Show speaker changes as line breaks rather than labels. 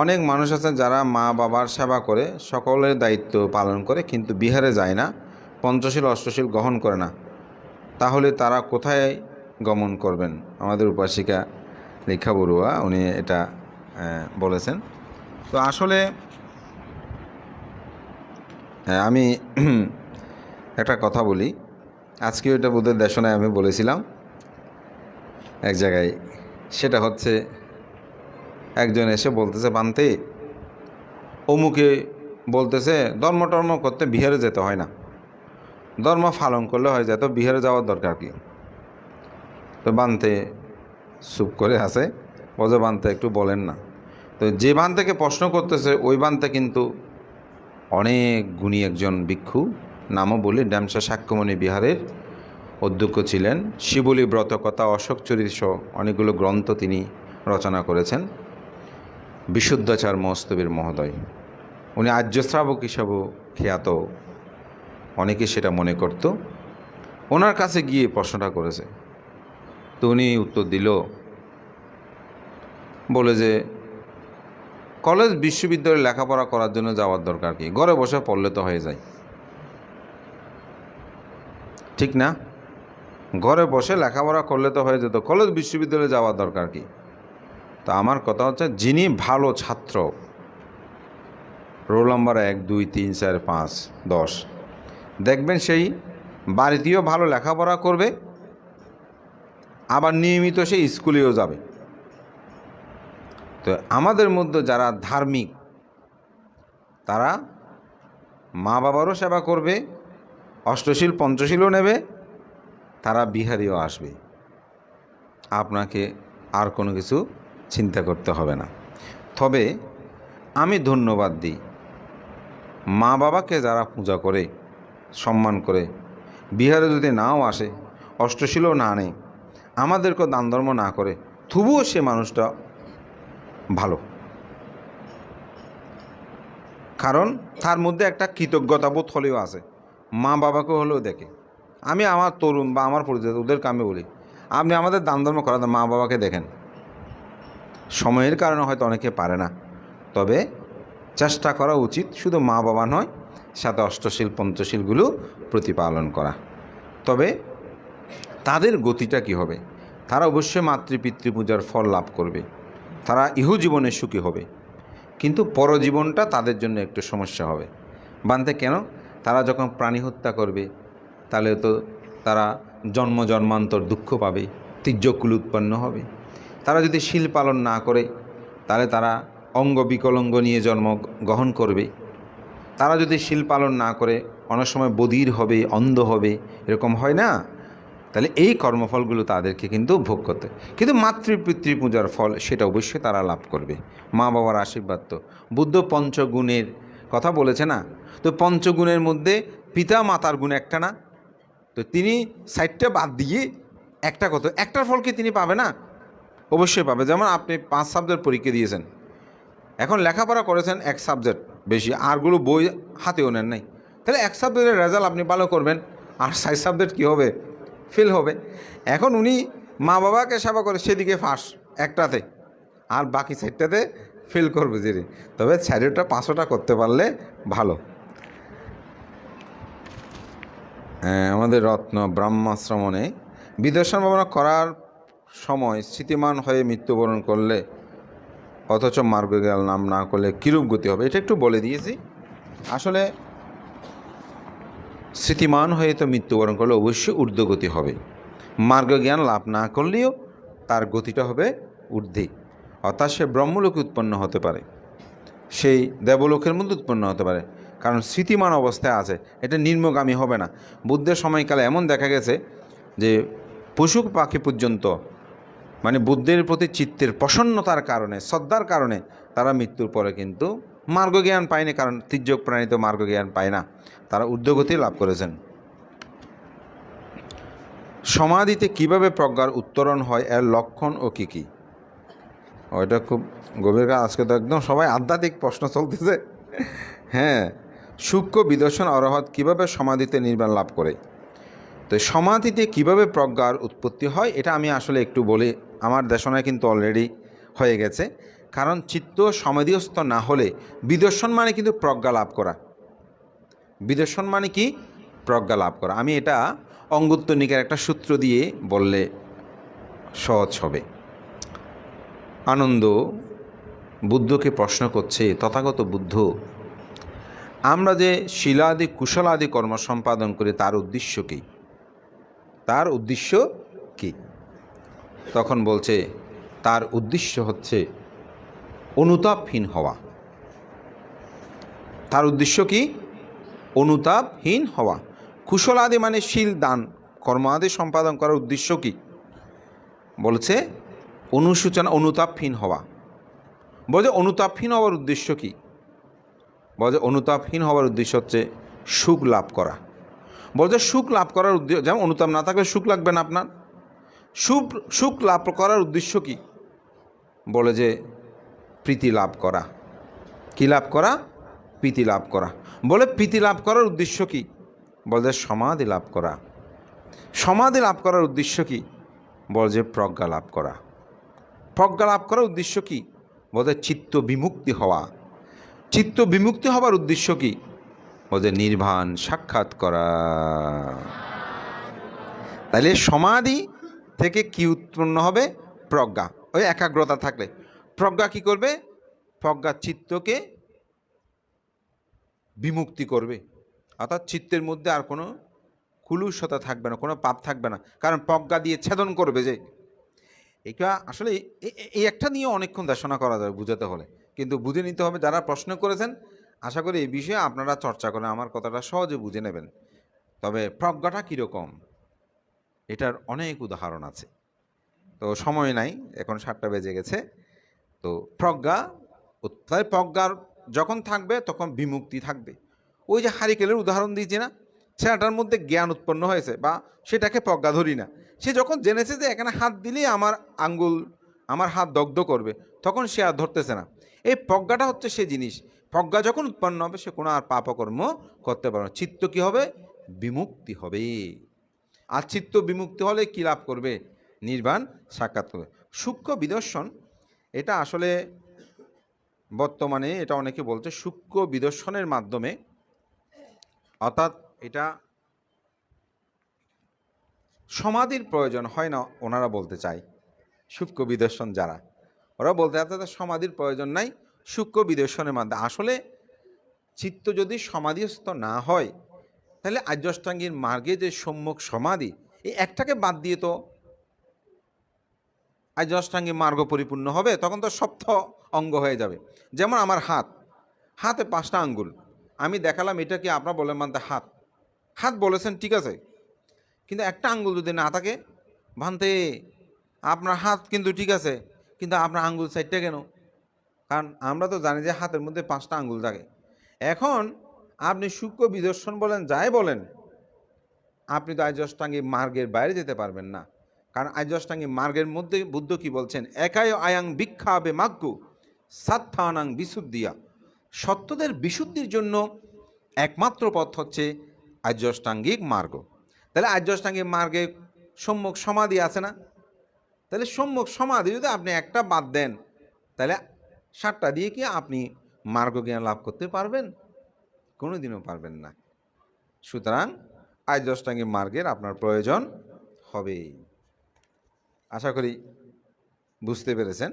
অনেক মানুষ আছে যারা মা বাবার সেবা করে, সকলের দায়িত্ব পালন করে, কিন্তু বিহারে যায় না, পঞ্চশীল, অষ্টশীল গ্রহণ করে না। তাহলে তারা কোথায় গমন করবেন? আমাদের উপাসিকা রেখা বড়ুয়া, উনি এটা বলেছেন। তো আসলে আমি একটা কথা বলি। আজকে ওইটা বোধহয় দেশনায় আমি বলেছিলাম, এক জায়গায়। সেটা হচ্ছে একজন এসে বলতেছে, বানতে, অমুকে বলতেছে, ধর্ম টর্ম করতে বিহারে যেতে হয় না। ধর্ম পালন করলে হয় যেত বিহারে যাওয়ার দরকার কি? তো বানতে চুপ করে আছে। বজে বানতে, একটু বলেন না। তো যে বান থেকে প্রশ্ন করতেছে, ওই বানতে কিন্তু অনেক গুণী একজন ভিক্ষু, নামও বলি, ড্যামসা সাক্ষ্যমণি বিহারের অধ্যক্ষ ছিলেন। শিবলী ব্রতকথা অশোক চরিত সহ অনেকগুলো গ্রন্থ তিনি রচনা করেছেন। বিশুদ্ধাচার মহস্তবীর মহোদয়। উনি আর্যশ্রাবক হিসাবেও খ্যাত। অনেকে সেটা মনে করত। ওনার কাছে গিয়ে প্রশ্নটা করেছে। তো উনি উত্তর দিল, বলে যে, কলেজ বিশ্ববিদ্যালয়ে লেখাপড়া করার জন্য যাওয়ার দরকার কি? ঘরে বসে পড়লে তো হয়ে যায়। ঠিক না। ঘরে বসে লেখাপড়া করলে তো হয়ে যেত। কলেজ বিশ্ববিদ্যালয়ে যাওয়ার দরকার কি? তো আমার কথা হচ্ছে যিনি ভালো ছাত্র। রোল নাম্বার এক, দুই, তিন, চার, পাঁচ, দশ। দেখবেন সেই বাড়িতেও ভালো লেখাপড়া করবে, আবার নিয়মিত সে স্কুলেও যাবে। তো আমাদের মধ্যে যারা ধার্মিক, তারা মা বাবারও সেবা করবে, অষ্টশীল, পঞ্চশীলও নেবে, তারা বিহারিও আসবে। আপনাকে আর কোনো কিছু চিন্তা করতে হবে না। তবে আমি ধন্যবাদ দিই। মা বাবাকে যারা পূজা করে, সম্মান করে, বিহারে যদি নাও আসে, অষ্টশীলও না নেই আমাদেরকে দান ধর্ম না করে, তবুও সে মানুষটা ভালো। কারণ তার মধ্যে একটা কৃতজ্ঞতাবোধ হলেও আছে। মা বাবাকে হলেও দেখে। আমি আমার তরুণ বা আমার পরিচিত, ওদেরকে আমি বলি, আপনি আমাদের দান ধর্ম করাতে মা বাবাকে দেখেন। সময়ের কারণে হয়তো অনেকে পারে না। তবে চেষ্টা করা উচিত শুধু মা বাবা নয়, সাথে অষ্টশীল, পঞ্চশীলগুলো প্রতিপালন করা। তবে তাদের গতিটা কি হবে? তারা অবশ্যই মাতৃপিতৃ পূজার ফল লাভ করবে। তারা ইহু জীবনে সুখী হবে। কিন্তু পরজীবনটা তাদের জন্য একটু সমস্যা হবে। বানতে কেন? তারা যখন প্রাণী হত্যা করবে, তাহলে তো তারা জন্ম জন্মান্তর দুঃখ পাবে, তীর্যকুল উৎপন্ন হবে। তারা যদি শিল পালন না করে, তাহলে তারা অঙ্গ বিকলঙ্গ নিয়ে জন্ম গ্রহণ করবে। তারা যদি শিল পালন না করে, অনেক সময় বধির হবে, অন্ধ হবে, এরকম হয় না? তাহলে এই কর্মফলগুলো তাদেরকে কিন্তু ভোগ করতে কিন্তু মাতৃপিতৃ পূজার ফল, সেটা অবশ্যই তারা লাভ করবে। মা বাবার আশীর্বাদ তো। বুদ্ধ পঞ্চগুণের কথা বলেছে না? তো পঞ্চগুণের মধ্যে পিতা মাতার গুণ একটা না? তো তিনি সাইডটা বাদ দিয়ে একটা কত? একটার ফল কি তিনি পাবে না? অবশ্যই পাবে। যেমন আপনি পাঁচ সাবজেক্ট পরীক্ষা দিয়েছেন। এখন লেখাপড়া করেছেন এক সাবজেক্ট বেশি আরগুলো বই হাতেও নেন নাই। তাহলে এক সাবজেক্টের রেজাল্ট আপনি ভালো করবেন আর সাইড সাবজেক্ট কী হবে? ফেল হবে। এখন উনি মা বাবাকে সেবা করে সেদিকে ফাঁস একটাতে। আর বাকি সাইডটাতে ফেল করবে যে। তবে চারিটা পাঁচশোটা করতে পারলে ভালো। হ্যাঁ, আমাদের রত্ন ব্রহ্মাশ্রমণে বিদর্শন ভাবনা করার সময় স্মৃতিমান হয়ে মৃত্যুবরণ করলে, অথচ মার্গজ্ঞান নাম না করলে কীরূপ গতি হবে? এটা একটু বলে দিয়েছি। আসলে স্মৃতিমান হয়ে তো মৃত্যুবরণ করলে অবশ্যই ঊর্ধ্বগতি হবে। মার্গজ্ঞান লাভ না করলেও তার গতিটা হবে ঊর্ধ্বে। অর্থাৎ সে ব্রহ্মলোকে উৎপন্ন হতে পারে। সেই দেবলোকের মধ্যে উৎপন্ন হতে পারে। কারণ স্মৃতিমান অবস্থায় আছে। এটা নিম্নগামী হবে না। বুদ্ধের সময়কালে এমন দেখা গেছে যে পশু পাখি পর্যন্ত মানে বুদ্ধের প্রতি চিত্তের প্রসন্নতার কারণে, শ্রদ্ধার কারণে তারা মৃত্যুর পরে কিন্তু মার্গজ্ঞান পায়নি, কারণ তির্যক প্রাণী তো মার্গজ্ঞান পায় না। তারা ঊর্ধ্বগতি লাভ করেছেন। সমাধিতে কীভাবে প্রজ্ঞার উত্তরণ হয়, এর লক্ষণ ও কী কী? ওইটা খুব গভীর কাজ। আজকে তো একদম সবাই আধ্যাত্মিক প্রশ্ন চলতেছে। হ্যাঁ সূক্ষ্ম বিদর্শন অরহত কীভাবে সমাধিতে নির্বাণ লাভ করে? তো সমাধিতে কীভাবে প্রজ্ঞার উৎপত্তি হয়, এটা আমি আসলে একটু বলি। আমার দেশনায় কিন্তু অলরেডি হয়ে গেছে। কারণ চিত্ত সমাধিস্থ না হলে বিদর্শন মানে কিন্তু প্রজ্ঞা লাভ করা। বিদর্শন মানে কি? প্রজ্ঞা লাভ করা। আমি এটা অঙ্গুত্তনিকের একটা সূত্র দিয়ে বললে সহজ হবে। আনন্দ বুদ্ধকে প্রশ্ন করছে, তথাগত বুদ্ধ, আমরা যে শিলাদি কুশলাদি কর্ম সম্পাদন করি, তার উদ্দেশ্য কী? তার উদ্দেশ্য কি? তখন বলছে, তার উদ্দেশ্য হচ্ছে অনুতাপহীন হওয়া। তার উদ্দেশ্য কি? অনুতাপহীন হওয়া। কুশলাদি মানে শীল দান, কর্ম আদি সম্পাদন করার উদ্দেশ্য কি? বলছে, অনুসূচনা, অনুতাপহীন হওয়া। বলছে, অনুতাপহীন হওয়ার উদ্দেশ্য কি? বলছে, অনুতাপহীন হওয়ার উদ্দেশ্য হচ্ছে সুখ লাভ করা। বলছে, সুখ লাভ করার উদ্দেশ্য যেমন অনুতাপ না থাকলে সুখ লাগবে না আপনার। সুখ সুখ লাভ করার উদ্দেশ্য কি? বলে যে, প্রীতি লাভ করা। কি লাভ করা? প্রীতি লাভ করা। বলে প্রীতি লাভ করার উদ্দেশ্য কি? বলে সমাধি লাভ করা। সমাধি লাভ করার উদ্দেশ্য কি? বলে যে, প্রজ্ঞা লাভ করা। প্রজ্ঞা লাভ করার উদ্দেশ্য কি? বলে চিত্ত বিমুক্তি হওয়া। চিত্ত বিমুক্তি হওয়ার উদ্দেশ্য কি? বলে নির্বাণ সাক্ষাৎ করা। তাহলে সমাধি থেকে কি উৎপন্ন হবে? প্রজ্ঞা। ওই একাগ্রতা থাকলে। প্রজ্ঞা কি করবে? প্রজ্ঞা চিত্তকে বিমুক্তি করবে। অর্থাৎ চিত্তের মধ্যে আর কোনো কুলুষতা থাকবে না, কোনো পাপ থাকবে না। কারণ প্রজ্ঞা দিয়ে ছেদন করবে যে। এটা আসলে এই একটা নিয়ে অনেকক্ষণ দেশনা করা যাবে বুঝাতে হলে। কিন্তু বুঝে নিতে হবে যারা প্রশ্ন করেছেন, আশা করি এই বিষয়ে আপনারা চর্চা করে আমার কথাটা সহজে বুঝে নেবেন। তবে প্রজ্ঞাটা কীরকম? এটার অনেক উদাহরণ আছে। তো সময় নাই, এখন সাতটা বেজে গেছে। তো প্রজ্ঞা তাই প্রজ্ঞার যখন থাকবে তখন বিমুক্তি থাকবে। ওই যে হারিকেলের উদাহরণ দিয়েছি না, ছেলেটার মধ্যে জ্ঞান উৎপন্ন হয়েছে বা সেটাকে প্রজ্ঞা ধরি না। সে যখন জেনেছে যে এখানে হাত দিলেই আমার আঙ্গুল, আমার হাত দগ্ধ করবে, তখন সে আর ধরতেছে না। এই প্রজ্ঞাটা হচ্ছে সে জিনিস। প্রজ্ঞা যখন উৎপন্ন হবে, সে কোনো আর পাপকর্ম করতে পারবে না। চিত্ত কী হবে? বিমুক্তি হবে। আর চিত্ত বিমুক্তি হলে কী লাভ করবে? নির্বাণ সাক্ষাৎ করবে। সূক্ষ্ম বিদর্শন, এটা আসলে বর্তমানে এটা অনেকে বলছে সূক্ষ্ম বিদর্শনের মাধ্যমে, অর্থাৎ এটা সমাধির প্রয়োজন হয় না ওনারা বলতে চায়। সূক্ষ্ম বিদর্শন যারা, ওরা বলতে চায় তাদের সমাধির প্রয়োজন নাই, সূক্ষ্ম বিদর্শনের মাধ্যমে। আসলে চিত্ত যদি সমাধিস্থ না হয় তাহলে আর্যষ্টাঙ্গীর মার্গে যে সম্মুখ সমাধি, এই একটাকে বাদ দিয়ে তো আর্যষ্টাঙ্গী মার্গ পরিপূর্ণ হবে, তখন তো সপ্ত অঙ্গ হয়ে যাবে। যেমন আমার হাত, হাতে পাঁচটা আঙ্গুল। আমি দেখালাম এটা কি আপনার বলেন মানতে হাত? হাত বলেছেন, ঠিক আছে। কিন্তু একটা আঙ্গুল যদি না থাকে, ভানতে, আপনার হাত কিন্তু ঠিক আছে, কিন্তু আপনার আঙ্গুল সাইডটা কেন? কারণ আমরা তো জানি যে হাতের মধ্যে পাঁচটা আঙ্গুল থাকে। এখন আপনি সূক্ষ্ম বিদর্শন বলেন, যাই বলেন, আপনি তো আর্যষ্টাঙ্গী মার্গের বাইরে যেতে পারবেন না। কারণ আর্যষ্টাঙ্গী মার্গের মধ্যে বুদ্ধ কি বলছেন একাই আয়াং ভিক্ষাবে মাগ্গু, সাত্থানাং বিশুদ্ধিয়া। সত্যদের বিশুদ্ধির জন্য একমাত্র পথ হচ্ছে আর্যষ্টাঙ্গিক মার্গ। তাহলে আর্যষ্টাঙ্গিক মার্গে সম্মুখ সমাধি আছে না? তাহলে সম্মুখ সমাধি যদি আপনি একটা বাদ দেন, তাহলে সাতটা দিয়ে কি আপনি মার্গ জ্ঞান লাভ করতে পারবেন? কোনো দিনও পারবেন না। সুতরাং আর্যষ্টাঙ্গিক মার্গের আপনার প্রয়োজন হবেই। আশা করি বুঝতে পেরেছেন।